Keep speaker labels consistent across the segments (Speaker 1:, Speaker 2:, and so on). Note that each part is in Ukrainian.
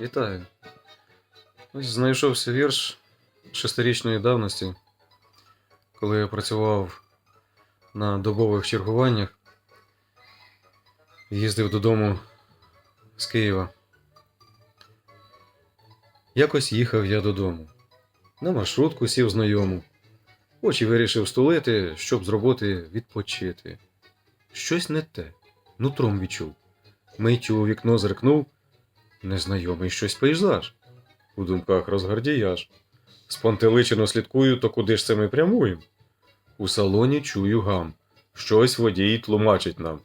Speaker 1: Вітаю. Ось знайшовся вірш шестирічної давності, коли я працював на добових чергуваннях, їздив додому з Києва. Якось їхав я додому. На маршрутку сів знайому. Очі вирішив стулити, щоб з роботи відпочити. Щось не те, нутром відчув. Миттю у вікно зиркнув. Незнайомий щось пейзаж. У думках розгардіяж. Спонтеличено слідкую, то куди ж це ми прямуємо? У салоні чую гам. Щось водій тлумачить нам.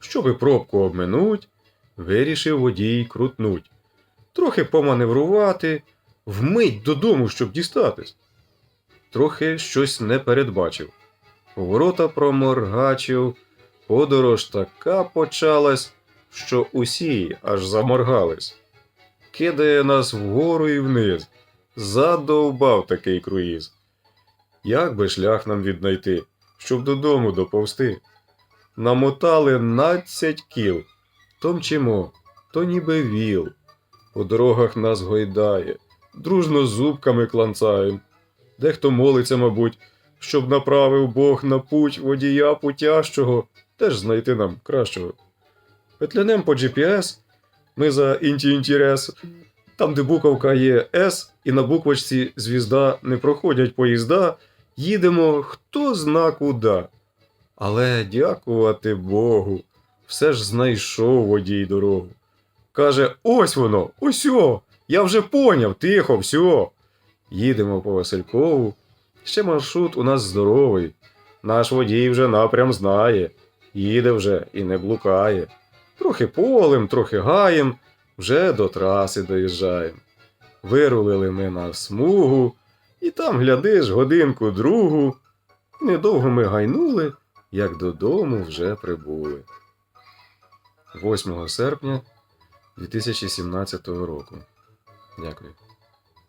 Speaker 1: Щоби пробку обминуть, вирішив водій крутнуть. Трохи поманеврувати, вмить додому, щоб дістатись. Трохи щось не передбачив. Поворота проморгачив, подорож така почалась, що усі аж заморгались. Кидає нас вгору і вниз. Задовбав такий круїз. Як би шлях нам віднайти, щоб додому доповсти? Намотали надцять кіл, то мчимо, то ніби віл. По дорогах нас гойдає, дружно зубками кланцаєм. Дехто молиться, мабуть, щоб направив Бог на путь водія путящого, теж знайти нам кращого. Петлянем по GPS ми за інті-інтерес, там, де буковка є С, і на буквочці звізда не проходять поїзда, їдемо хто зна куди. Але дякувати Богу, все ж знайшов водій дорогу. Каже: ось воно, ось о, я вже поняв, тихо, все. Їдемо по Василькову. Ще маршрут у нас здоровий. Наш водій вже напрям знає, їде вже і не блукає. Трохи полем, трохи гаєм, вже до траси доїжджаєм. Вирулили ми на смугу, і там, глядиш, годинку другу. Недовго ми гайнули, як додому вже прибули. 8 серпня 2017 року. Дякую.